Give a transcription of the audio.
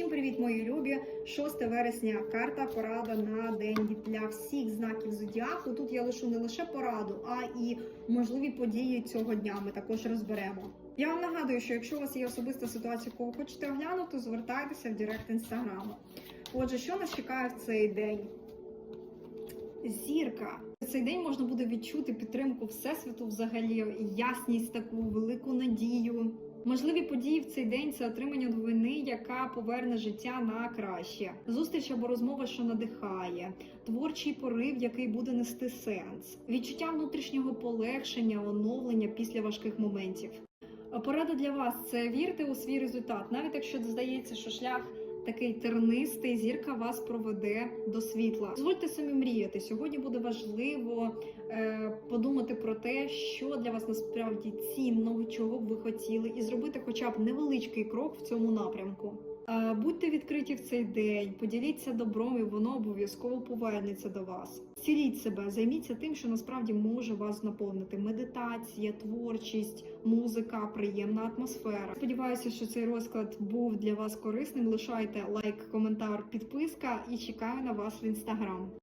Всім привіт, мої любі! 6 вересня карта порада на день для всіх знаків зодіаку. Тут я лишу не лише пораду, а і можливі події цього дня. Ми також розберемо. Я вам нагадую, що якщо у вас є особиста ситуація, кого хочете оглянути, звертайтеся в Директ інстаграму. Отже, що нас чекає в цей день? Зірка. Цей день можна буде відчути підтримку Всесвіту, взагалі, ясність, таку велику надію. Можливі події в цей день це отримання новини, яка поверне життя на краще, зустріч або розмова, що надихає, творчий порив, який буде нести сенс, відчуття внутрішнього полегшення, оновлення після важких моментів. Порада для вас це вірте у свій результат, навіть якщо здається, що шлях такий тернистий, зірка вас проведе до світла. Дозвольте самі мріяти. Сьогодні буде важливо е, подумати про те, що для вас насправді цінного, чого б ви хотіли, і зробити хоча б невеличкий крок в цьому напрямку. Будьте відкриті в цей день, поділіться добром, і воно обов'язково повернеться до вас. Ціліть себе, займіться тим, що насправді може вас наповнити: медитація, творчість, музика, приємна атмосфера. Сподіваюся, що цей розклад був для вас корисним. Лишайте лайк, коментар, підписка і чекаю на вас в інстаграм.